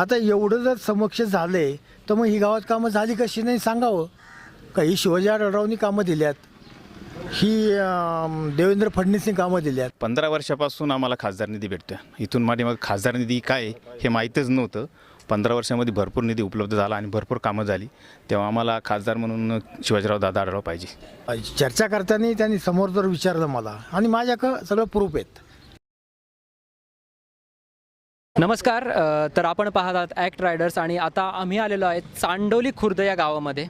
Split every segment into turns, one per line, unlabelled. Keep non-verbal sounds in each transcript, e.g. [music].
आता एवढं जर समक्ष झालंय तर मग ही गावात कामं झाली कशी नाही सांगावं? का ही शिवाजी आढळरावनी कामं दिल्यात. ही अं, देवेंद्र फडणवीसनी कामं दिल्यात.
पंधरा वर्षापासून आम्हाला खासदार निधी भेटतो इथून मागे मग खासदार निधी काय आहे हे माहीतच नव्हतं. पंधरा वर्षामध्ये भरपूर निधी उपलब्ध झाला आणि भरपूर कामं झाली. तेव्हा आम्हाला खासदार म्हणून शिवाजीराव दादा आढळराव पाहिजे.
चर्चा करताना त्यांनी समोर जर विचारलं मला. आणि माझ्याकडं सगळं प्रूफ आहेत.
नमस्कार तर आपण पाहत आहात ॲक्ट रायडर्स आणि आता आम्ही आलेलो आहे चांडोली खुर्द या गावामध्ये.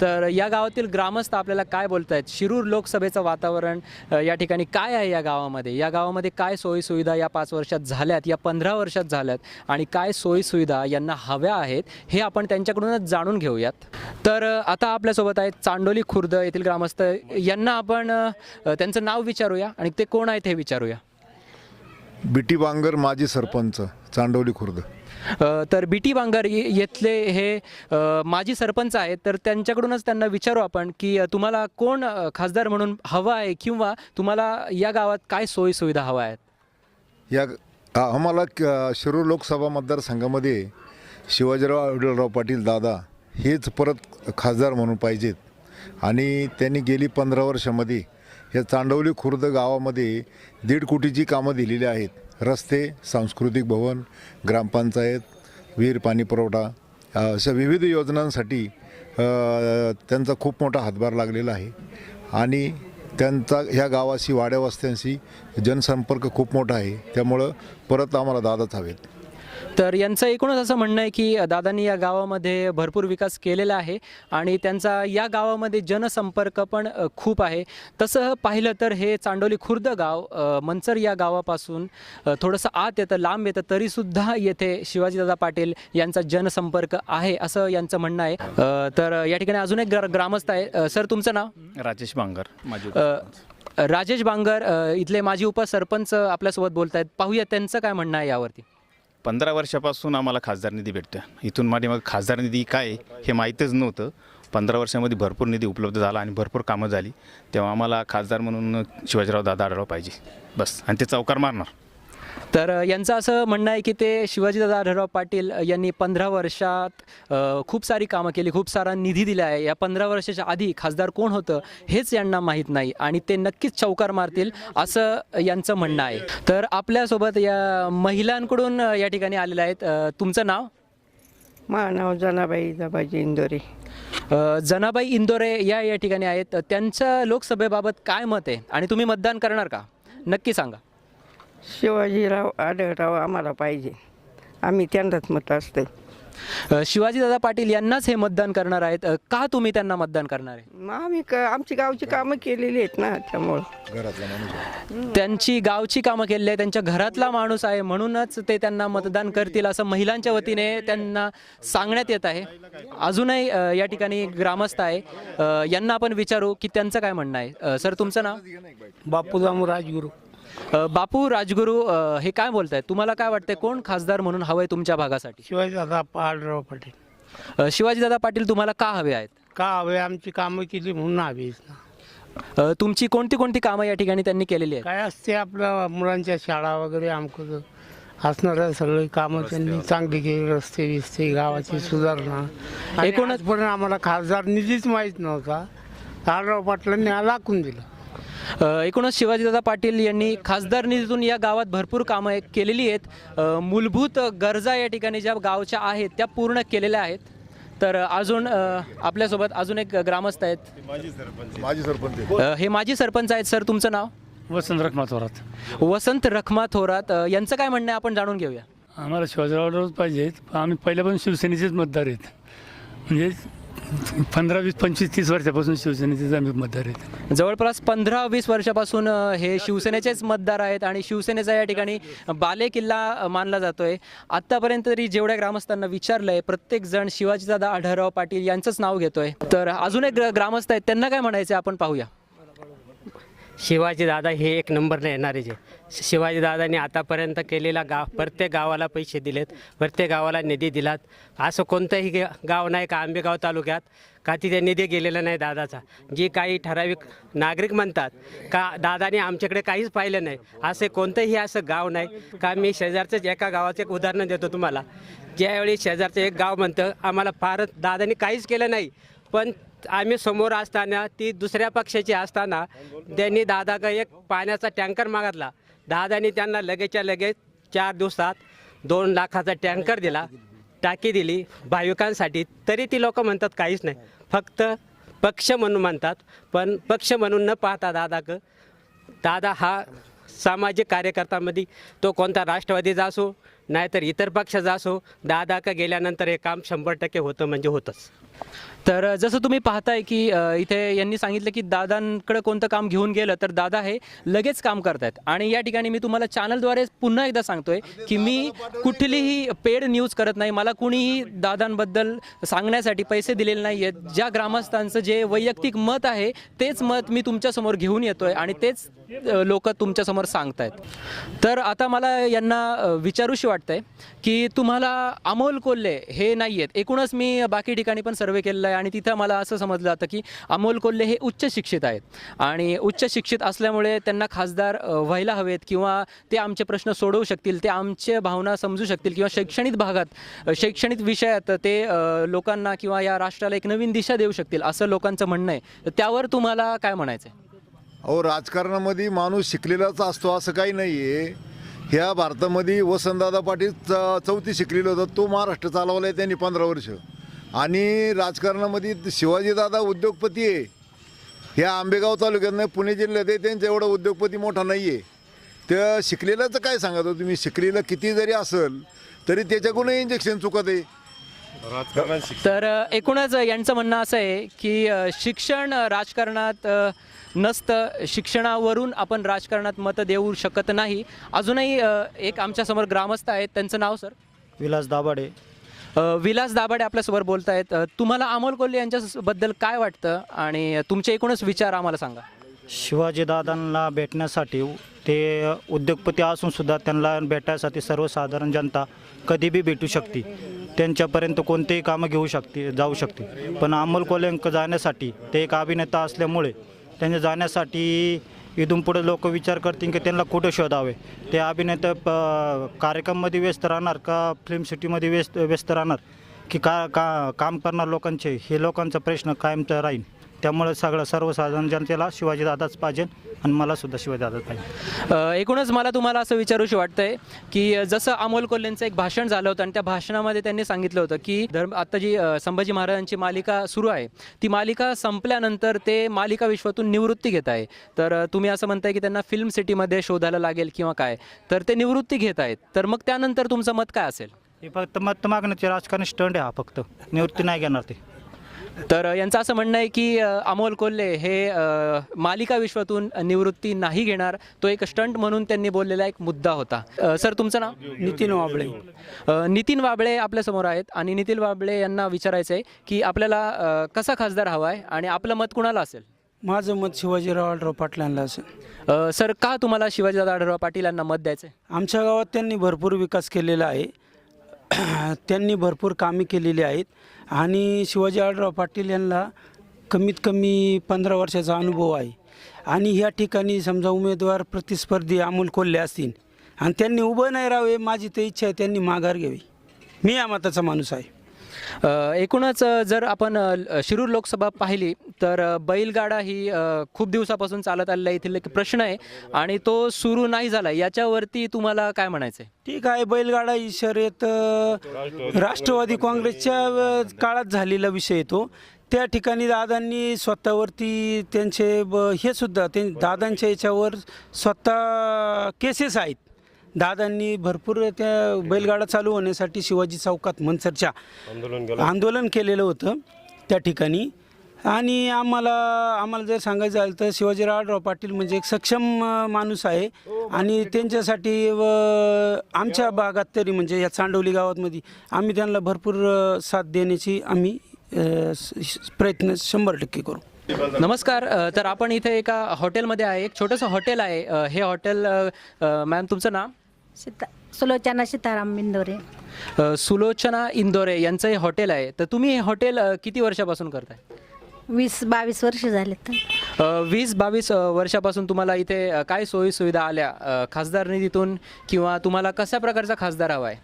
तर या गावातील ग्रामस्थ आपल्याला काय बोलत आहेत शिरूर लोकसभेचं वातावरण या ठिकाणी काय आहे या गावामध्ये? या गावामध्ये काय सोयीसुविधा या पाच वर्षात झाल्यात या पंधरा वर्षात झाल्यात आणि काय सोयीसुविधा यांना हव्या आहेत हे आपण त्यांच्याकडूनच जाणून घेऊयात. तर आता आपल्यासोबत आहेत चांडोली खुर्द येथील ग्रामस्थ. यांना आपण त्यांचं नाव विचारूया आणि ते कोण आहेत हे विचारूया.
बिटी बांगर माजी सरपंच चांडवली खुर्द.
अ, तर बी टी बांगर ये- येथले हे अ, माजी सरपंच आहेत तर त्यांच्याकडूनच त्यांना विचारू आपण की अ, तुम्हाला कोण अ, खासदार म्हणून हवा आहे किंवा तुम्हाला या गावात काय सोयी सुविधा हवा आहेत?
या आ- आम्हाला क- शिरूर लोकसभा मतदारसंघामध्ये शिवाजीराव आढळराव पाटील दादा हेच परत खासदार म्हणून पाहिजेत. आणि त्यांनी गेली पंधरा वर्षामध्ये या चांडवली खुर्द गावामध्ये दीड कोटीची कामं दिलेली आहेत. रस्ते सांस्कृतिक भवन ग्रामपंचायत विहीर पाणी पुरवठा अशा विविध योजनांसाठी त्यांचा खूप मोठा हातभार लागलेला आहे. आणि त्यांचा ह्या गावाशी वाड्यावस्त्यांशी जनसंपर्क खूप मोठा आहे. त्यामुळं परत आम्हाला दादाच हवेत.
तर यांचं एकूणच असं म्हणणं आहे की दादांनी या गावामध्ये भरपूर विकास केलेला आहे आणि त्यांचा या गावामध्ये जनसंपर्क पण खूप आहे. तसं पाहिलं तर हे चांडोली खुर्द गाव मंचर या गावापासून थोडंसं आत येतं लांब येतं तरीसुद्धा येथे शिवाजीदादा पाटील यांचा जनसंपर्क आहे असं यांचं म्हणणं आहे. तर या ठिकाणी अजून एक ग्र- ग्रामस्थ आहे. सर तुमचं नाव?
राजेश बांगर माझे
राजेश बांगर इथले माजी उपसरपंच आपल्यासोबत बोलत आहेत पाहूया त्यांचं काय म्हणणं आहे यावरती.
पंधरा वर्षापासून आम्हाला खासदार निधी भेटतो इथून माझे मग खासदार निधी काय हे माहीतच नव्हतं. पंधरा वर्षामध्ये भरपूर निधी उपलब्ध झाला आणि भरपूर कामं झाली. तेव्हा आम्हाला खासदार म्हणून शिवाजीराव दादा आढळला पाहिजे. बस. आणि ते चौकार मारणार.
तर यांचं असं म्हणणं आहे की ते शिवाजीदादा आढळराव पाटील यांनी पंधरा वर्षात खूप सारी कामं केली खूप सारा निधी दिला आहे. या पंधरा वर्षाच्या आधी खासदार कोण होतं हेच यांना माहीत नाही आणि ते नक्कीच चौकार मारतील असं यांचं म्हणणं आहे. तर आपल्यासोबत या महिलांकडून या ठिकाणी आलेल्या आहेत. तुमचं नाव?
माझं नाव जनाबाई दाबाजी इंदोरे.
जनाबाई इंदोरे या या ठिकाणी आहेत. त्यांच्या लोकसभेबाबत काय मत आहे? आणि तुम्ही मतदान करणार का? नक्की सांगा.
शिवाजीराव आढळराव आम्हाला पाहिजे. आम्ही त्यांनाच मत असतं
शिवाजीदादा पाटील यांनाच हे मतदान करणार आहेत. अ, का तुम्ही त्यांना मतदान करणार आहे?
मग आम्ही क आमची गावची कामं केलेली आहेत ना त्यामुळं.
घरातला माणूस आहे.
त्यांची गावची कामं केलेली आहे त्यांच्या घरातला माणूस आहे. म्हणूनच ते त्यांना मतदान करतील असं महिलांच्या वतीने त्यांना सांगण्यात येत आहे. अजूनही अ, या ठिकाणी ग्रामस्थ आहे. अ, यांना आपण विचारू की त्यांचं काय म्हणणं आहे. अ, सर तुमचं नाव?
बापूराम राजगुरू.
बापू राजगुरू अ, हे काय बोलतायत? तुम्हाला काय वाटतंय कोण खासदार म्हणून हवंय तुमच्या भागासाठी?
शिवाजी दादा आढळराव पाटील.
अ, शिवाजीदादा पाटील तुम्हाला का हवे आहेत?
का हवे? आमची कामं केली म्हणून हवी ना.
अ, तुमची कोणती कोणती कामं या ठिकाणी त्यांनी केलेली आहेत?
काय असते आपल्या मुलांच्या शाळा वगैरे आमचं असणाऱ्या सगळे कामं त्यांनी चांगली केली रस्ते बिस्ते गावाची सुधारणा.
एकूणच-
एकूणच पण आम्हाला खासदार निधीच माहीत नव्हता. आढळराव पाटलांनी लाकून दिलं.
अ, एकूणच शिवाजीदादा पाटील यांनी खासदार निधीतून या गावात भरपूर कामं केलेली आहेत. मूलभूत गरजा या ठिकाणी ज्या गावच्या आहेत त्या पूर्ण केलेल्या आहेत. तर अजून आपल्यासोबत अजून एक ग्रामस्थ आहेत.
माजी सरपंच
हे माजी सरपंच आहेत सर तुमचं नाव?
वसंत रखमा थोरात.
वसंत रखमा थोरात. यांचं काय म्हणणं आहे? आपण जाणून घेऊया.
आम्हाला शिवाजीरावच पाहिजेत. पण आम्ही पहिल्यापासून शिवसेनेचेच मतदार आहेत. म्हणजे पंधरा वीस पंचवीस तीस वर्षापासून शिवसेनेचेच आम्ही मतदार आहेत.
जवळपास पंधरा वीस वर्षापासून अ, हे शिवसेनेचेच मतदार आहेत आणि शिवसेनेचा या ठिकाणी बाले किल्ला अ, मानला जातोय. आत्तापर्यंत तरी जेवढ्या ग्रामस्थांना विचारलंय प्रत्येक जण शिवाजीदादा आढळराव पाटील यांचंच नाव घेतोय. तर अजून एक ग्र- ग्रामस्थ आहेत त्यांना काय म्हणायचं आपण पाहूया.
शिवाजी दादा हे एक नंबरने येणारे जे. शिवाजी दादांनी आतापर्यंत केलेला गाव प्रत्येक गावाला पैसे दिलेत प्रत्येक गावाला निधी दिलात. असं कोणतंही गे- गाव नाही का आंबेगाव तालुक्यात? का तिथे निधी गेलेला नाही दादाचा? जी काही ठराविक नागरिक म्हणतात का दादाने आमच्याकडे काहीच पाहिलं नाही असे कोणतंही असं गाव नाही. का मी शेजारचंच एका गावाचं एक उदाहरण देतो तुम्हाला. ज्यावेळी शेजारचं एक गाव म्हणतं आम्हाला फारच दादानी काहीच केलं नाही. पण आम्ही समोर असताना ती दुसऱ्या पक्षाची असताना त्यांनी दादाकडे एक पाण्याचा टँकर मागितला. दादानी त्यांना लगेचच्या लगेच चार दिवसात दोन लाखाचा टँकर दिला टाकी दिली भाविकांसाठी. तरी ती लोक म्हणतात काहीच नाही. फक्त पक्ष म्हणून म्हणतात पण पक्ष म्हणून न पाहता दादा क दादा हा सामाजिक कार्यकर्त्यामध्ये तो कोणता राष्ट्रवादीचा असो नाहीतर इतर पक्षाचा असो दादा का गेल्यानंतर हे काम शंभर टक्के होतं म्हणजे होतंच.
तर जसं तुम्ही पाहताय की इथे यांनी सांगितलं की दादांकडे कोणतं काम घेऊन गेलं तर दादा हे लगेच काम करतायत. आणि या ठिकाणी मी तुम्हाला चॅनलद्वारे पुन्हा एकदा सांगतोय की मी कुठलीही पेड न्यूज करत नाही. मला कुणीही दादांबद्दल सांगण्यासाठी पैसे दिलेले नाही आहेत ज्या ग्रामस्थांचं जे वैयक्तिक मत आहे तेच मत मी तुमच्यासमोर घेऊन येतोय आणि तेच लोक तुमच्यासमोर सांगतायत. तर आता मला यांना विचारूशी वाटतंय की तुम्हाला अमोल कोल्हे हे नाही आहेत एकूणच मी बाकी ठिकाणी पण सर्वे केलेला आहे आणि तिथं मला असं समजलं जातं की अमोल कोल्हे हे उच्च शिक्षित आहेत. आणि उच्च शिक्षित असल्यामुळे त्यांना खासदार व्हायला हवेत किंवा ते आमचे प्रश्न सोडवू शकतील ते आमच्या भावना समजू शकतील किंवा शैक्षणिक भागात शैक्षणिक विषयात ते लोकांना किंवा या राष्ट्राला एक नवीन दिशा देऊ शकतील असं लोकांचं म्हणणं आहे. त्यावर तुम्हाला काय म्हणायचं आहे
अहो राजकारणामध्ये माणूस शिकलेलाच असतो असं काही नाही आहे ह्या भारतामध्ये वसंतदादा पाटील च चौथी शिकलेलं होतं तो महाराष्ट्र चालवला आहे त्यांनी पंधरा वर्ष. आणि राजकारणामध्ये शिवाजीदादा उद्योगपती आहे. ह्या आंबेगाव तालुक्यात नाही पुणे जिल्ह्यात आहे त्यांचा एवढा उद्योगपती मोठा नाही आहे त्या शिकलेल्याचं काय सांगत हो तुम्ही? शिकलेलं किती जरी असेल तरी त्याच्याकडूनही इंजेक्शन चुकत आहे.
तर एकूणच यांचं म्हणणं असं आहे की शिक्षण राजकारणात नसतं. शिक्षणावरून आपण राजकारणात मतं देऊ शकत नाही. अजूनही एक आमच्यासमोर ग्रामस्थ आहेत. त्यांचं नाव सर?
विलास दाभाडे.
विलास दाभाडे आपल्यासोबत बोलत आहेत तुम्हाला अमोल कोल्हे यांच्याबद्दल काय वाटतं? आणि तुमचे एकूणच विचार आम्हाला सांगा.
शिवाजीदादांना भेटण्यासाठी ते उद्योगपती असून सुद्धा त्यांना भेटायसाठी सर्वसाधारण जनता कधी बी भेटू शकते. त्यांच्यापर्यंत कोणतेही कामं घेऊ शकते जाऊ शकते. पण अमोल कोल्हेंक जाण्यासाठी ते एक अभिनेता असल्यामुळे त्यांच्या जाण्यासाठी इथून पुढे लोक विचार करतील की त्यांना कुठे शोधावे? ते अभिनेता प कार्यक्रममध्ये व्यस्त राहणार का फिल्म सिटीमध्ये व्यस्त व्यस्त राहणार? की का का काम करणार लोकांचे? हे लोकांचा प्रश्न कायमचा राहील त्यामुळे सगळं सर्वसाधारण जनतेला शिवाजीदादाच पाहिजे आणि मला सुद्धा शिवाजीदादाच पाहिजे.
अ, एकूणच मला तुम्हाला असं विचारूशी वाटतंय की जसं अमोल कोल्हेंचं एक भाषण झालं होतं आणि त्या भाषणामध्ये त्यांनी सांगितलं होतं की धर्म आता जी अ, संभाजी महाराजांची मालिका सुरू आहे ती मालिका संपल्यानंतर ते मालिका विश्वातून निवृत्ती घेत आहे. तर अ, तुम्ही असं म्हणताय की त्यांना फिल्म सिटीमध्ये शोधायला लागेल किंवा काय? तर ते निवृत्ती घेत आहेत. तर मग त्यानंतर तुमचं मत काय असेल?
हे फक्त मत मागण्याचे राजकारण स्टंड आहे हा फक्त. निवृत्ती नाही घेणार ते.
तर यांचं असं म्हणणं आहे की अमोल कोल्हे हे मालिका विश्वातून निवृत्ती नाही घेणार. तो एक स्टंट म्हणून त्यांनी बोललेला एक मुद्दा होता. सर तुमचं नाव?
नितीन वाबळे.
नितीन वाबळे आपल्यासमोर आहेत आणि नितीन वाबळे यांना विचारायचं आहे की आपल्याला कसा खासदार हवा आहे आणि आपलं मत कुणाला असेल?
माझं मत शिवाजीराव आढराव पाटलांना असेल.
सर का तुम्हाला शिवाजीदादा आढळराव पाटील यांना मत द्यायचं आहे?
आमच्या गावात त्यांनी भरपूर विकास केलेला आहे. [clears throat] त्यांनी भरपूर कामे केलेली आहेत. आणि शिवाजी आळराव पाटील यांना कमीत कमी पंधरा वर्षाचा अनुभव आहे. आणि ह्या ठिकाणी समजा उमेदवार प्रतिस्पर्धी अमोल कोल्हे असतील आणि त्यांनी उभं नाही राहावे माझी तर इच्छा आहे त्यांनी माघार घ्यावी. मी या मताचा माणूस आहे.
एकूणच जर आपण शिरूर लोकसभा पाहिली तर बैलगाडा ही खूप दिवसापासून चालत आलेला येथील एक प्रश्न आहे आणि तो सुरू नाही झाला. याच्यावरती तुम्हाला काय म्हणायचं आहे
ठीक आहे बैलगाडा ही शर्यत राष्ट्रवादी काँग्रेसच्या काळात झालेला विषय येतो तो. त्या ठिकाणी दादांनी स्वतःवरती त्यांचे हे सुद्धा ते दादांच्या याच्यावर स्वतः केसेस आहेत. दादांनी भरपूर त्या बैलगाडा चालू होण्यासाठी शिवाजी चौकात मनसरच्या आंदोलन केलेलं होतं त्या ठिकाणी. आणि आम्हाला आम्हाला जर सांगायचं झालं तर शिवाजीराव आढराव पाटील म्हणजे एक सक्षम माणूस आहे. आणि त्यांच्यासाठी व आमच्या भागात तरी म्हणजे या चांडवली गावातमध्ये आम्ही त्यांना भरपूर साथ देण्याची आम्ही प्रयत्न शंभर टक्के करू.
नमस्कार तर आपण इथे एका हॉटेलमध्ये आहे. एक छोटंसं हॉटेल आहे. हे हॉटेल मॅम तुमचं नाव
सीता सुलोचना सीताराम बिंदोरे
अ, सुलोचना इंदोरे यांचं हे हॉटेल आहे. तर तुम्ही हे हॉटेल अ, किती वर्षापासून करताय?
वीस बावीस वर्ष झाले तर
अ, वीस बावीस अ, वर्षापासून तुम्हाला इथे अ, काय सोयी सुविधा आल्या? अ, खासदार निधीतून किंवा तुम्हाला कशा प्रकारचा खासदार हवा आहे?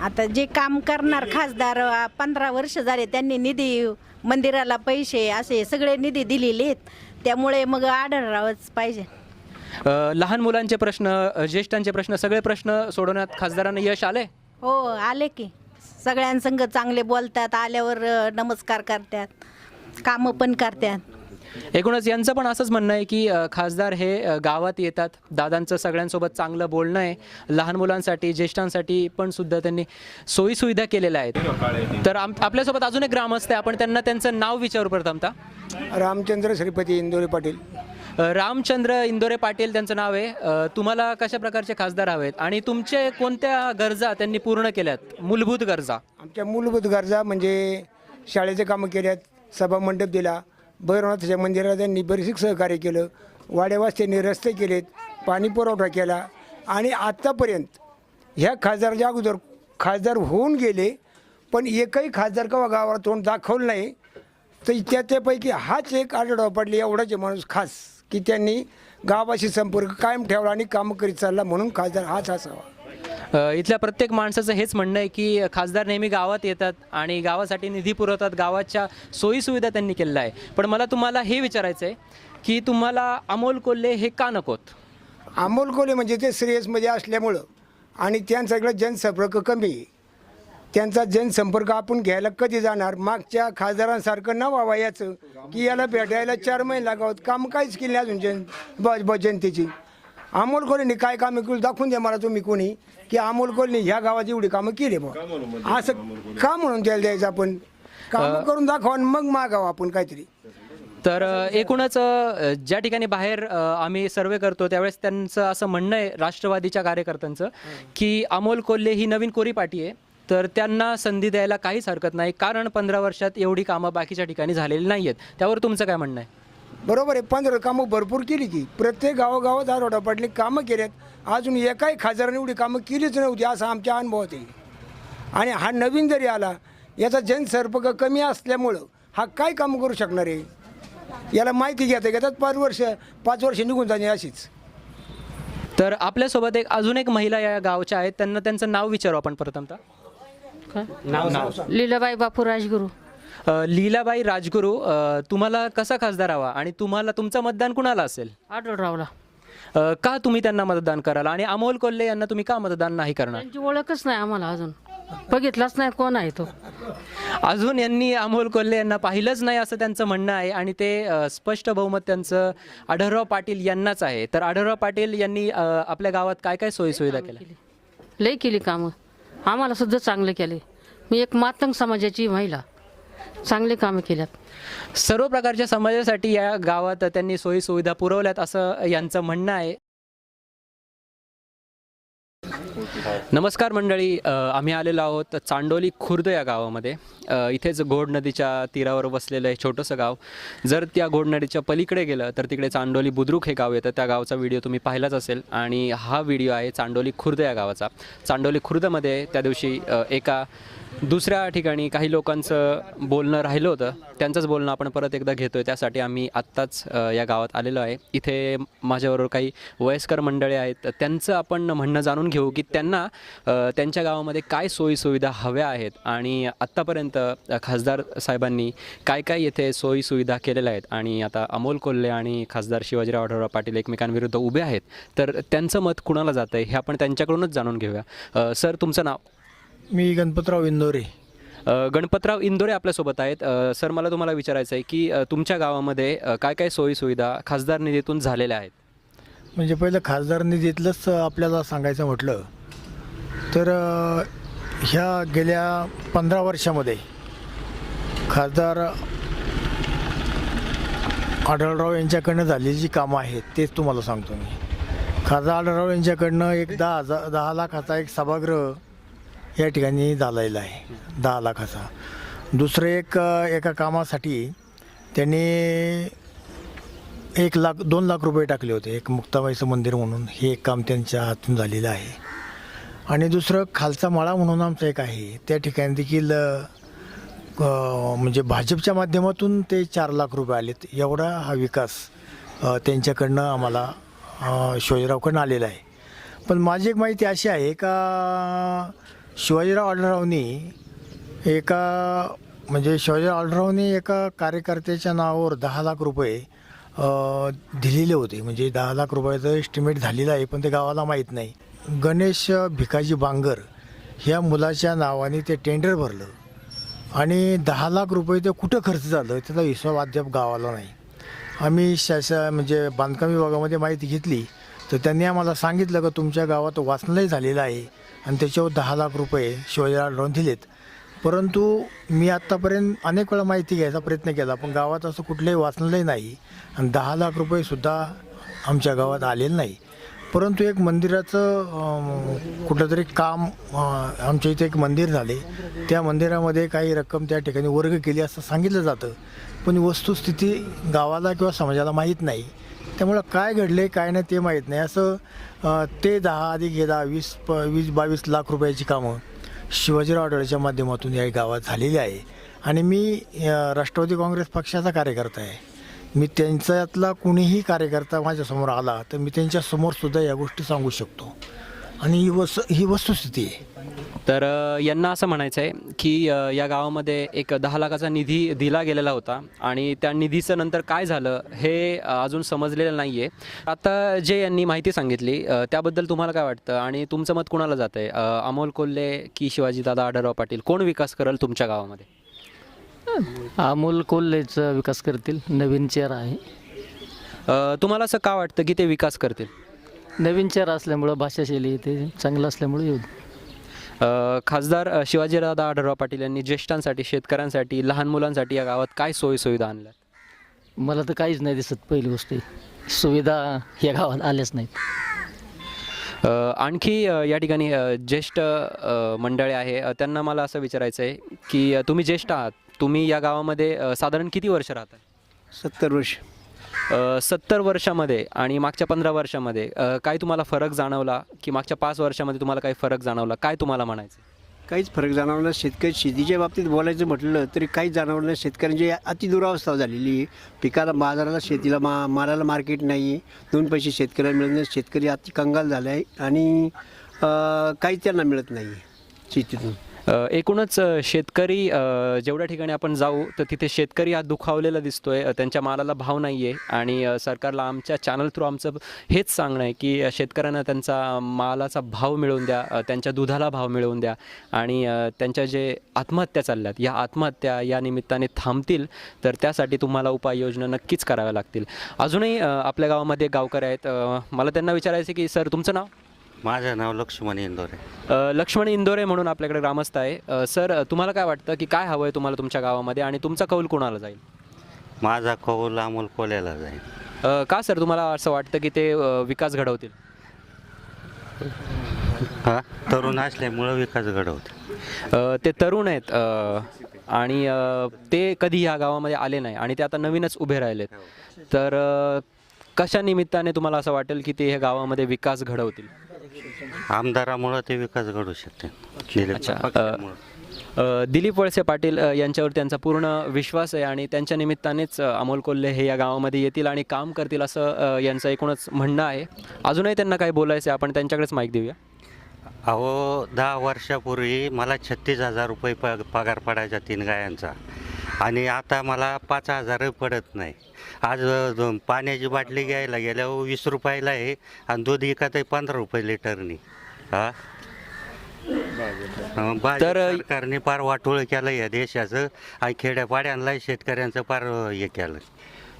आता जे काम करणार खासदार पंधरा वर्ष झाले त्यांनी निधी मंदिराला पैसे असे सगळे निधी दिलेले आहेत. त्यामुळे मग आढळरावच पाहिजे.
लहान मुलांचे प्रश्न ज्येष्ठांचे प्रश्न सगळे प्रश्न सोडवण्यात खासदारांना यश आले
हो आले की. सगळ्यांसंग चांगले बोलतात आल्यावर अ, नमस्कार करतात कामं पण करतात.
एकूणच यांचं पण असंच म्हणणं आहे की खासदार हे गावात येतात. दादांचं सगळ्यांसोबत चांगलं बोलणं आहे. लहान मुलांसाठी ज्येष्ठांसाठी पण सुद्धा त्यांनी सोयीसुविधा केलेल्या आहेत. तर आम आपल्यासोबत अजून एक ग्रामस्थ आहे. आपण त्यांना त्यांचं नाव विचारू प्रथमता
रामचंद्र श्रीपती इंदोरे पाटील.
रामचंद्र इंदोरे पाटील त्यांचं नाव आहे. तुम्हाला कशा प्रकारचे खासदार हवेत? आणि तुमचे कोणत्या गरजा त्यांनी पूर्ण केल्यात? मूलभूत गरजा.
आमच्या मूलभूत गरजा म्हणजे शाळेचे कामं केल्यात सभामंडप दिला भैरवनाथाच्या मंदिरात त्यांनी बरेचसे सहकार्य केलं. वाड्यावास्त्यांनी रस्ते केलेत पाणी पुरवठा केला आणि आत्तापर्यंत ह्या खासदाराच्या अगोदर खासदार होऊन गेले पण एकही खासदार किंवा गावाला तोंड दाखवलं नाही. तर त्या त्यापैकी हाच एक आढळराव पडली एवढाच माणूस खास की त्यांनी गावाशी संपर्क कायम ठेवला आणि कामं करीत चालला म्हणून खासदार हाच असावा.
इथल्या प्रत्येक माणसाचं हेच म्हणणं आहे की खासदार नेहमी गावात येतात आणि गावासाठी निधी पुरवतात गावाच्या सोयीसुविधा त्यांनी केलेल्या आहे पण मला तुम्हाला हे विचारायचं आहे की तुम्हाला अमोल कोल्हे हे का नकोत?
अमोल कोल्हे म्हणजे ते सिरियसमध्ये असल्यामुळं आणि त्यांच्याकडे जनसंपर्क कमी आहे. त्यांचा जनसंपर्क आपण घ्यायला कधी जाणार? मागच्या खासदारांसारखं न व्हावं याचं की याला भेटायला चार महिने लागावत काम काहीच केले अजून जन ब ब जनतेची. अमोल कोल्हेनी काय कामं केली दाखवून द्या मला तुम्ही कोणी की अमोल कोल्हेनी ह्या गावात एवढी कामं केली बा असं का म्हणून त्याला द्यायचं आपण? कामं करून दाखवा आणि मग मागावं आपण काहीतरी.
तर एकूणच ज्या ठिकाणी बाहेर आम्ही सर्वे करतो त्यावेळेस त्यांचं असं म्हणणं आहे राष्ट्रवादीच्या कार्यकर्त्यांचं की अमोल कोल्हे ही नवीन कोरी पार्टी आहे. तर त्यांना संधी द्यायला काहीच हरकत नाही कारण पंधरा वर्षात एवढी कामं बाकीच्या ठिकाणी झालेली नाही आहेत त्यावर तुमचं काय म्हणणं आहे?
बरोबर आहे पंधरा कामं भरपूर केली की प्रत्येक गावोगावात आरोडा पाटली कामं केल्यात अजून एकाही खासदाराने एवढी कामं केलीच नव्हती असं आमच्या अनुभवात आहे. आणि हा नवीन जरी आला याचा जनसंपर्क कमी असल्यामुळं हा काय कामं करू शकणार आहे? याला माहिती घेता घेतात पाच वर्ष पाच वर्ष निघून जाणे अशीच.
तर आपल्यासोबत एक अजून एक महिला या गावच्या आहेत. त्यांना त्यांचं नाव विचारू आपण प्रथमतः.
लीलाबाई बापू राजगुरू.
लीलाबाई राजगुरू अ, तुम्हाला कसा खासदार हवा आणि तुम्हाला तुमचं मतदान कुणाला असेल?
आढळरावला.
अ, का तुम्ही त्यांना मतदान कराल आणि अमोल कोल्हे यांना तुम्ही का मतदान नाही करणार?
त्यांची ओळखच नाही आम्हाला अजून. बघितलाच नाही कोण आहे तो.
अजून यांनी अमोल कोल्हे यांना पाहिलंच नाही असं त्यांचं म्हणणं आहे आणि ते अ, स्पष्ट बहुमत त्यांचं आढळराव पाटील यांनाच आहे. तर आढळराव पाटील यांनी अ, आपल्या गावात काय काय सोयीसुविधा केल्या?
लई केली कामं. आम्हाला सुद्धा चांगले केले. मी एक मातंग समाजाची महिला. चांगले कामं केल्यात.
सर्व प्रकारच्या समाजासाठी या गावात त्यांनी सोयीसुविधा पुरवल्यात असं यांचं म्हणणं आहे. नमस्कार मंडळी अ, आम्ही आलेलो आहोत चांडोली खुर्द या गावामध्ये. अ, इथेच घोड नदीच्या तीरावर वसलेलं आहे छोटंसं गाव. जर त्या घोड नदीच्या पलीकडे गेलं तर तिकडे चांडोली बुद्रुक हे गाव येतं. त्या गावचा व्हिडिओ तुम्ही पाहिलाच असेल आणि हा व्हिडिओ आहे चांडोली खुर्द या गावाचा. चांडोली खुर्दमध्ये त्या दिवशी अ, एका दुसऱ्या ठिकाणी काही लोकांचं बोलणं राहिलं होतं. त्यांचंच बोलणं आपण परत एकदा घेतो आहे त्यासाठी आम्ही आत्ताच या गावात आलेलो आहे. इथे माझ्याबरोबर काही वयस्कर मंडळे आहेत. त्यांचं आपण म्हणणं जाणून घेऊ की त्यांना त्यांच्या गावामध्ये काय सोयीसुविधा हव्या आहेत आणि आत्तापर्यंत खासदार साहेबांनी काय काय येथे सोयीसुविधा केलेल्या आहेत. आणि आता अमोल कोल्हे आणि खासदार शिवाजीराव आढळराव पाटील एकमेकांविरुद्ध उभे आहेत. तर त्यांचं मत कुणाला जातं आहे हे आपण त्यांच्याकडूनच जाणून घेऊया. सर तुमचं नाव?
मी गणपतराव इंदोरे.
अ, गणपतराव इंदोरे आपल्यासोबत आहेत. अ, सर मला तुम्हाला विचारायचं आहे की अ, तुमच्या गावामध्ये अ, काय काय सोयीसुविधा खासदार निधीतून झालेल्या आहेत?
म्हणजे पहिलं खासदार निधीतलंच आपल्याला सांगायचं म्हटलं तर अ, ह्या गेल्या पंधरा वर्षामध्ये खासदार आढळराव यांच्याकडनं झालेली जी कामं आहेत तेच तुम्हाला सांगतो मी. खासदार आढळराव यांच्याकडनं एक दहा हजार दहा लाखाचा एक सभागृह या ठिकाणी झालेला आहे. दहा लाखाचा. दुसरं एक एका कामासाठी त्यांनी एक लाख दोन लाख रुपये टाकले होते. एक मुक्ताबाईचं मंदिर म्हणून. हे एक काम त्यांच्या हातून झालेलं आहे. आणि दुसरं खालचा मळा म्हणून आमचं एक आहे. त्या ठिकाणी देखील म्हणजे भाजपच्या माध्यमातून ते चार लाख रुपये आलेत. एवढा हा विकास त्यांच्याकडनं आम्हाला अ, शिवाजीरावकडनं आलेला आहे. पण माझी एक माहिती अशी आहे का शिवाजीराव आढळरावनी एका म्हणजे शिवाजीराव आढळरावनी एका कार्यकर्त्याच्या नावावर दहा लाख रुपये दिलेले होते. म्हणजे दहा लाख रुपयाचं एस्टिमेट झालेलं आहे पण ते गावाला माहीत नाही. गणेश भिकाजी बांगर ह्या मुलाच्या नावाने ते टेंडर भरलं. आणि दहा लाख रुपये ते कुठं खर्च झालं त्याचा हिशोब अद्याप गावाला नाही. आम्ही शास म्हणजे बांधकाम विभागामध्ये माहिती घेतली. तर त्यांनी आम्हाला सांगितलं का तुमच्या गावात वाचनालय झालेलं आहे. आणि त्याच्यावर दहा लाख रुपये शिवाजीराव लोन दिलेत. परंतु मी आत्तापर्यंत अनेक वेळा माहिती घ्यायचा प्रयत्न केला पण गावात असं कुठलंही वाचनलंय नाही आणि दहा लाख रुपयेसुद्धा आमच्या गावात आलेलं नाही. परंतु एक मंदिराचं कुठलं कुठंतरी काम आमच्या इथे एक मंदिर झाले. त्या मंदिरामध्ये काही रक्कम त्या ठिकाणी वर्ग केली असं सांगितलं जातं. पण वस्तुस्थिती गावाला किंवा समाजाला माहीत नाही. त्यामुळं काय घडले काय नाही ते माहीत नाही. असं ते दहा अधिक हे दहा वीस प वीस बावीस लाख रुपयाची कामं शिवाजीराव आढळच्या माध्यमातून या गावात झालेली आहे. आणि मी राष्ट्रवादी काँग्रेस पक्षाचा कार्यकर्ता आहे. मी त्यांच्यातला कुणीही कार्यकर्ता माझ्यासमोर आला तर मी त्यांच्यासमोर सुद्धा या गोष्टी सांगू शकतो. आणि ही वस ही वस्तुस्थिती आहे.
तर यांना असं म्हणायचं आहे की या गावामध्ये एक दहा लाखाचा निधी दिला गेलेला होता आणि त्या निधीचं नंतर काय झालं हे अजून समजलेलं नाही आहे आता जे यांनी माहिती सांगितली त्याबद्दल तुम्हाला काय वाटतं? आणि तुमचं मत कुणाला जातं आहे अमोल कोल्हे की शिवाजीदादा आढळराव पाटील? कोण विकास करेल तुमच्या गावामध्ये?
अमोल कोल्हेचा विकास करतील. नवीन चेहरा आहे.
तुम्हाला असं का वाटतं की ते विकास करतील?
नवीन चेहरा असल्यामुळं भाषाशैली ते चांगलं असल्यामुळे येऊ
खासदार शिवाजीदादा आढळराव पाटील यांनी ज्येष्ठांसाठी शेतकऱ्यांसाठी लहान मुलांसाठी या गावात काय सोयीसुविधा आणल्या
मला तर काहीच नाही दिसत पहिली गोष्ट. सुविधा या गावात आल्याच नाहीत.
आणखी या ठिकाणी ज्येष्ठ मंडळी आहे. त्यांना मला असं विचारायचं आहे की तुम्ही ज्येष्ठ आहात. तुम्ही या गावामध्ये साधारण किती वर्ष राहता
सत्तर वर्ष.
सत्तर वर्षामध्ये आणि मागच्या पंधरा वर्षामध्ये काय तुम्हाला फरक जाणवला की मागच्या पाच वर्षामध्ये तुम्हाला काही फरक जाणवला? काय तुम्हाला म्हणायचं?
काहीच फरक जाणवला शेतकरी शेतीच्या बाबतीत बोलायचं म्हटलं तरी काहीच जाणवलं नाही. शेतकऱ्यांची अति दुरावस्था झालेली आहे. पिकाला बाजाराला शेतीला मा मालाला मार्केट नाही. दोन पैसे शेतकऱ्याला मिळत नाही. शेतकरी अति कंगाल झाला आहे आणि काही काहीच त्यांना मिळत नाही शेतीतून.
एकूणच शेतकरी जेवढ्या ठिकाणी आपण जाऊ तर तिथे शेतकरी हा दुखावलेला दिसतोय. त्यांच्या मालाला भाव नाही आहे आणि सरकारला आमच्या चॅनल थ्रू आमचं हेच सांगणं आहे की शेतकऱ्यांना त्यांचा मालाचा भाव मिळवून द्या त्यांच्या दुधाला भाव मिळवून द्या. आणि त्यांच्या जे आत्महत्या चालल्यात या आत्महत्या या निमित्ताने थांबतील तर त्यासाठी तुम्हाला उपाययोजना नक्कीच कराव्या लागतील. अजूनही आपल्या गावामध्ये गावकरी आहेत. मला त्यांना विचारायचं की सर तुमचं नाव?
माझं नाव लक्ष्मण इंदोरे.
अ, लक्ष्मण इंदोरे म्हणून आपल्याकडे ग्रामस्थ आहे. अ, सर तुम्हाला काय वाटतं की काय हवं आहे तुम्हाला तुमच्या गावामध्ये आणि तुमचा कौल कोणाला जाईल?
माझा कौल अमोल कोल्याला जाईल.
अ, का सर तुम्हाला असं वाटतं की ते अ, विकास घडवतील?
हा? तरुण असल्यामुळं विकास घडवते
अ, ते तरुण आहेत अ, आणि अ, ते कधी ह्या गावामध्ये आले नाही आणि ते आता नवीनच उभे राहिलेत. तर अ, कशा निमित्ताने तुम्हाला असं वाटेल की ते ह्या गावामध्ये विकास घडवतील?
आमदारामुळं ते विकास घडू शकते. दिलीप
अच्छा, अ,
पक्षामुळं.
अ, दिलीप वळसे पाटील अ, यांच्यावर त्यांचा पूर्ण विश्वास आहे आणि त्यांच्या निमित्तानेच अ, अमोल कोल्हे हे या गावामध्ये येतील आणि काम करतील असं अ, यांचं एकूणच म्हणणं आहे. अजूनही त्यांना काही बोलायचं आहे आपण त्यांच्याकडेच माहीत देऊया.
अहो दहा वर्षापूर्वी मला छत्तीस हजार रुपये प पगार पडायचा तीन गायांचा. आणि आता मला पाच हजारही पडत नाही. आज पाण्याची बाटली घ्यायला गेल्यावर वीस रुपयाला आहे आणि दूध विकत आहे पंधरा रुपये लिटरनी. हा?
तर-
सरकारने फार वाटोळ केलं या देशाचं आणि खेड्यापाड्यांना शेतकऱ्यांचं फार हे केलं.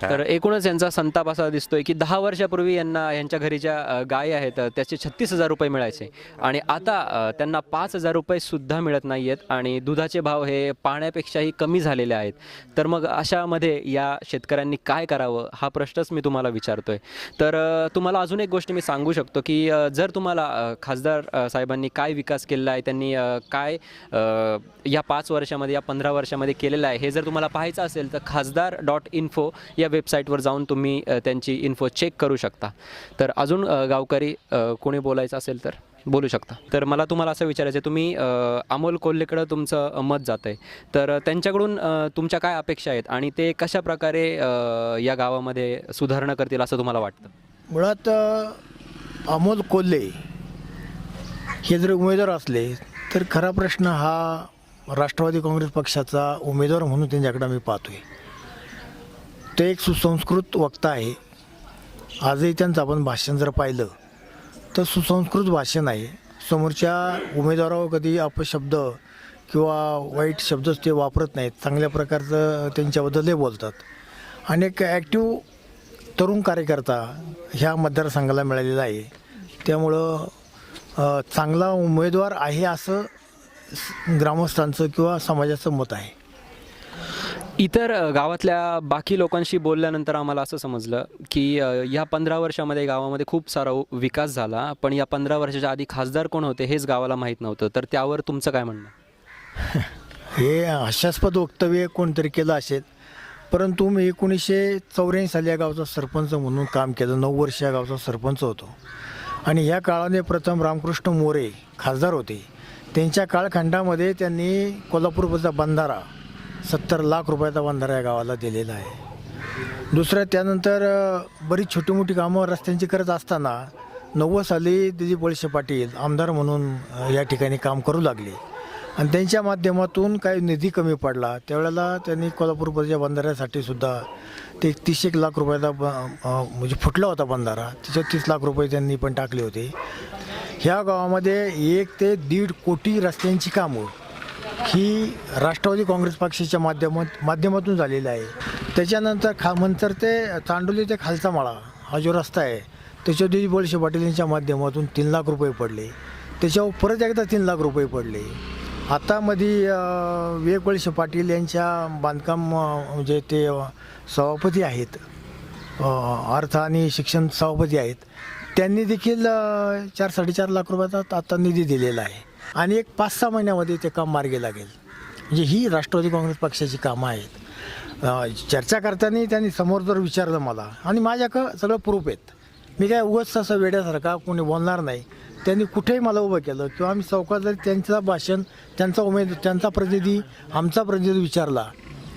तर एकूणच यांचा संताप असा दिसतोय की दहा वर्षापूर्वी यांना यांच्या घरी ज्या गाय आहेत त्याचे छत्तीस हजार रुपये मिळायचे. आणि आता त्यांना पाच हजार रुपये सुद्धा मिळत नाही आहेत आणि दुधाचे भाव हे पाण्यापेक्षाही कमी झालेले आहेत. तर मग अशामध्ये या शेतकऱ्यांनी काय करावं? हा प्रश्नच मी तुम्हाला विचारतोय. तर तुम्हाला अजून एक गोष्ट मी सांगू शकतो की जर तुम्हाला खासदार साहेबांनी काय विकास केलेला आहे त्यांनी काय या पाच वर्षामध्ये या पंधरा वर्षामध्ये केलेलं आहे हे जर तुम्हाला पाहायचं असेल तर खासदार डॉट इन्फो या वेबसाईटवर जाऊन तुम्ही त्यांची इन्फो चेक करू शकता. तर अजून गावकरी कोणी बोलायचं असेल तर बोलू शकता. तर मला तुम्हाला असं विचारायचं आहे तुम्ही अमोल कोल्हेकडं तुमचं मत जात आहे तर त्यांच्याकडून तुमच्या काय अपेक्षा आहेत आणि ते कशा प्रकारे या गावामध्ये सुधारणा करतील असं तुम्हाला वाटतं?
मुळात अमोल कोल्हे हे जर उमेदवार असले तर खरा प्रश्न हा राष्ट्रवादी काँग्रेस पक्षाचा उमेदवार म्हणून त्यांच्याकडे मी पाहतोय. ते एक सुसंस्कृत वक्ता आहे. आजही त्यांचं आपण भाषण जर पाहिलं तर सुसंस्कृत भाषण आहे. समोरच्या उमेदवारावर कधी अपशब्द किंवा वाईट शब्दच ते वापरत नाहीत. चांगल्या प्रकारचं त्यांच्याबद्दलही बोलतात. आणि एक ॲक्टिव्ह तरुण कार्यकर्ता ह्या मतदारसंघाला मिळालेला आहे. त्यामुळं चांगला उमेदवार आहे असं ग्रामस्थांचं किंवा समाजाचं मत आहे.
इतर गावातल्या बाकी लोकांशी बोलल्यानंतर आम्हाला असं समजलं की या पंधरा वर्षामध्ये गावामध्ये खूप सारा विकास झाला पण या पंधरा वर्षाच्या आधी खासदार कोण होते हेच गावाला माहीत नव्हतं. तर त्यावर तुमचं काय म्हणणं? [laughs]
हे हास्यास्पद वक्तव्य कोणतरी केलं असेल परंतु मी एकोणीसशे चौऱ्याऐंशी साली या गावचा सरपंच म्हणून काम केलं नऊ वर्ष या गावचा सरपंच होतो. आणि ह्या काळाने प्रथम रामकृष्ण मोरे खासदार होते. त्यांच्या काळखंडामध्ये त्यांनी कोल्हापूरचा बंधारा सत्तर लाख रुपयाचा बंधारा या गावाला दिलेला आहे. दुसरं त्यानंतर बरीच छोटी मोठी कामं रस्त्यांची करत असताना नव्वद साली दिलीप बळशे पाटील आमदार म्हणून या ठिकाणी काम करू लागले. आणि त्यांच्या माध्यमातून काही निधी कमी पडला. त्यावेळेला त्यांनी कोल्हापूरच्या बंधाऱ्यासाठी सुद्धा ते तीस एक लाख रुपयाचा ब म्हणजे फुटला होता बंधारा. त्याच्यात तीस लाख रुपये त्यांनी पण टाकले होते. ह्या गावामध्ये एक ते दीड कोटी रस्त्यांची कामं ही राष्ट्रवादी काँग्रेस पक्षाच्या माध्यमात माध्यमातून झालेली आहे. त्याच्यानंतर खा नंतर ते चांडोली ते खालचा माळा हा जो रस्ता आहे त्याच्यावर बळशे पाटील यांच्या माध्यमातून तीन लाख रुपये पडले. त्याच्यावर परत एकदा तीन लाख रुपये पडले. आत्तामध्ये विवेक बळशे पाटील यांच्या बांधकाम म्हणजे ते सभापती आहेत. अर्थ आणि शिक्षण सभापती आहेत. त्यांनी देखील चार साडेचार लाख रुपयाचा आत्ता निधी दिलेला आहे. आणि एक पाच सहा महिन्यामध्ये ते काम मार्गी लागेल. म्हणजे ही राष्ट्रवादी काँग्रेस पक्षाची कामं आहेत. चर्चा करताना त्यांनी समोर जर विचारलं मला आणि माझ्याकडं सगळं प्रूफ आहेत. मी काय उगच असं वेड्यासारखा कोणी बोलणार नाही. त्यांनी कुठेही मला उभं केलं किंवा आम्ही चौकात जर त्यांचं भाषण त्यांचा उमेद त्यांचा प्रतिनिधी आमचा प्रतिनिधी विचारला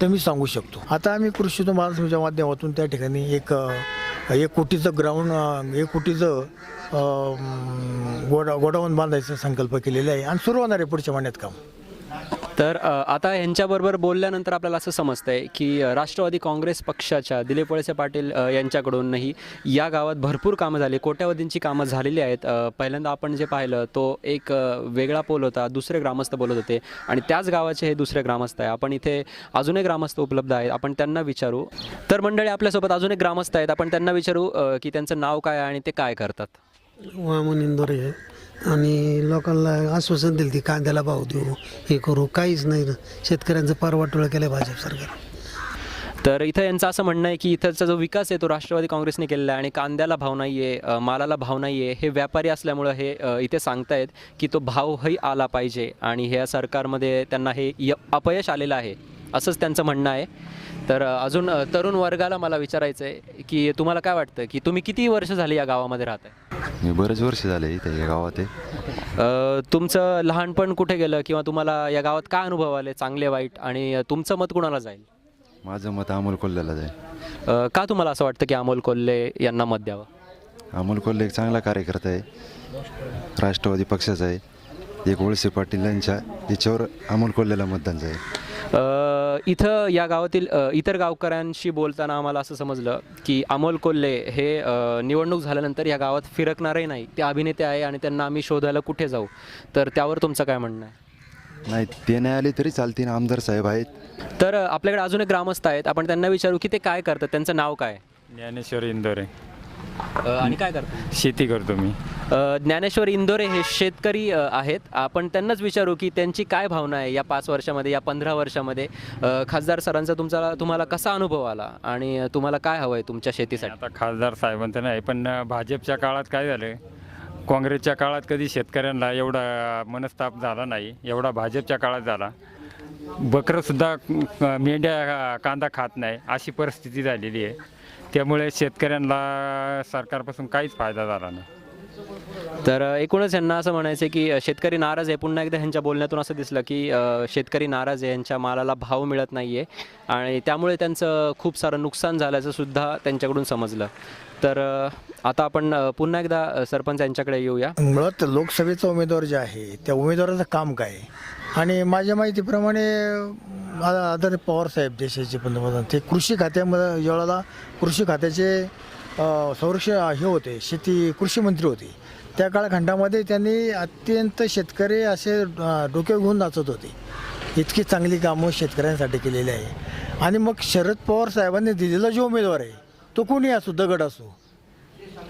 तर मी सांगू शकतो. आता आम्ही कृषी महाराष्ट्राच्या माध्यमातून त्या ठिकाणी एक एक कोटीचं ग्राउंड एक कोटीचं गोडा गोडाऊन बांधायचा संकल्प केलेला आहे आणि सुरू होणार आहे पुढच्या महिन्यात काम.
तर अ, आता यांच्याबरोबर बोलल्यानंतर आपल्याला असं समजतंय की अ, राष्ट्रवादी काँग्रेस पक्षाच्या दिलीप वळसे पाटील अ, यांच्याकडूनही या गावात भरपूर कामं झाली. कोट्यावधींची कामं झालेली आहेत. अ, पहिल्यांदा आपण जे पाहिलं तो एक अ, वेगळा पोल होता. दुसरे ग्रामस्थ बोलत होते. आणि त्याच गावाचे हे दुसरे ग्रामस्थ आहे. आपण इथे अजून एक ग्रामस्थ उपलब्ध आहेत. आपण त्यांना विचारू. तर मंडळी आपल्यासोबत अजून एक ग्रामस्थ आहेत. आपण त्यांना विचारू अ, की त्यांचं नाव काय आहे आणि ते काय करतात?
वामन इंदोरे आणि लोकांना आश्वासन दिलं ती कांद्याला भाव देऊ हे करू. काहीच नाही ना. शेतकऱ्यांचं पारवाटोळं केलं भाजप सरकार.
तर इथं यांचं असं म्हणणं आहे की इथंचा जो विकास आहे तो राष्ट्रवादी काँग्रेसने केलेला आहे आणि कांद्याला भाव नाही आहे मालाला भाव नाही आहे हे व्यापारी असल्यामुळं हे इथे सांगतायत की तो भावही आला पाहिजे. आणि ह्या सरकारमध्ये त्यांना हे य अपयश आलेलं आहे. असंच त्यांचं म्हणणं आहे. तर अजून तरुण वर्गाला मला विचारायचं आहे की तुम्हाला काय वाटतं की तुम्ही किती वर्ष झाली या गावामध्ये राहत आहे
मी बरेच वर्ष झाले इथे या गावात आहे.
तुमचं लहानपण कुठे गेलं किंवा तुम्हाला या गावात काय अनुभव आले चांगले वाईट आणि तुमचं मत कुणाला जाईल?
माझं मत अमोल कोल्ह्याला जाईल.
का तुम्हाला असं वाटतं की अमोल कोल्हे यांना मत द्यावं?
अमोल कोल्हे एक चांगला कार्यकर्ता आहे. राष्ट्रवादी पक्षाचा आहे. एक वळसे पाटील यांच्या याच्यावर अमोल कोल्ह्याला मतदान जाईल.
इथं या गावातील इतर गावकऱ्यांशी बोलताना आम्हाला असं समजलं की अमोल कोल्हे हे निवडणूक झाल्यानंतर या गावात फिरकणारही नाही. ते अभिनेते आहे आणि त्यांना आम्ही शोधायला कुठे जाऊ? तर त्यावर तुमचं काय म्हणणं आहे?
नाही ते नाही आले तरी चालतील. आमदार साहेब आहेत.
तर आपल्याकडे अजून एक ग्रामस्थ आहेत. आपण त्यांना विचारू की ते काय करतात? त्यांचं नाव काय?
ज्ञानेश्वर इंदोरे.
आणि काय करतात?
शेती करतो मी.
ज्ञानेश्वर इंदोरे हे शेतकरी आहेत. आपण त्यांनाच विचारू की त्यांची काय भावना आहे या पाच वर्षामध्ये या पंधरा वर्षामध्ये. खासदार सरांचा तुमचा तुम्हाला कसा अनुभव आला आणि तुम्हाला काय हवं आहे तुमच्या शेतीसाठी?
आता खासदार साहेबांचं नाही पण भाजपच्या काळात काय झालं? काँग्रेसच्या काळात कधी शेतकऱ्यांना एवढा मनस्ताप झाला नाही एवढा भाजपच्या काळात झाला. बकरंसुद्धा मेंढ्या कांदा खात नाही अशी परिस्थिती झालेली आहे. त्यामुळे शेतकऱ्यांना सरकारपासून काहीच फायदा झाला नाही.
तर एकूणच यांना असं म्हणायचं की शेतकरी नाराज आहे. पुन्हा एकदा ह्यांच्या बोलण्यातून असं दिसलं की शेतकरी नाराज आहे. यांच्या मालाला भाव मिळत नाही आहे आणि त्यामुळे त्यांचं खूप सारं नुकसान झाल्याचं सुद्धा त्यांच्याकडून समजलं. तर आता आपण पुन्हा एकदा सरपंच यांच्याकडे येऊया.
मुळात लोकसभेचा उमेदवार जे आहे त्या उमेदवाराचं काम काय आहे? आणि माझ्या माहितीप्रमाणे आदर आदरणीय पवार साहेब देशाचे पंतप्रधान ते कृषी खात्यामध्ये जेवढाला कृषी खात्याचे संरक्षण हे होते. शेती कृषी मंत्री होते. त्या काळखंडामध्ये त्यांनी अत्यंत शेतकरी असे डोके घेऊन नाचत होते. इतकी चांगली कामं शेतकऱ्यांसाठी केलेली आहे. आणि मग शरद पवार साहेबांनी दिलेला जो उमेदवार आहे तो कोणी असो दगड असो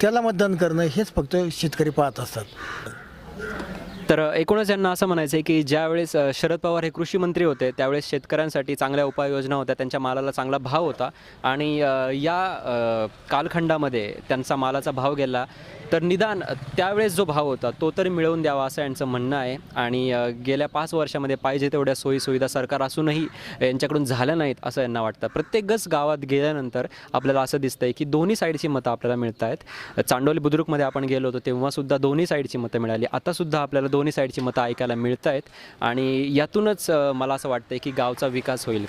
त्याला मतदान करणं हेच फक्त शेतकरी पाहत असतात.
तर एकूणच यांना असं म्हणायचं आहे की ज्यावेळेस शरद पवार हे कृषी मंत्री होते त्यावेळेस शेतकऱ्यांसाठी चांगल्या उपाययोजना होत्या त्यांच्या मालाला चांगला भाव होता आणि या कालखंडामध्ये त्यांचा मालाचा भाव गेला. तर निदान त्यावेळेस जो भाव होता तो तरी मिळवून द्यावा असं यांचं म्हणणं आहे आणि गेल्या पाच वर्षामध्ये पाहिजे तेवढ्या सोयीसुविधा सरकार असूनही यांच्याकडून झाल्या नाहीत असं यांना वाटतं. प्रत्येकच गावात गेल्यानंतर आपल्याला असं दिसतंय की दोन्ही साईडची मतं आपल्याला मिळत आहेत चांडोली बुद्रुकमध्ये आपण गेलो होतो तेव्हासुद्धा दोन्ही साईडची मतं मिळाली. आतासुद्धा आपल्याला दोन्ही साईडची मतं ऐकायला मिळत आहेत आणि यातूनच मला असं वाटतं की गावचा विकास होईल.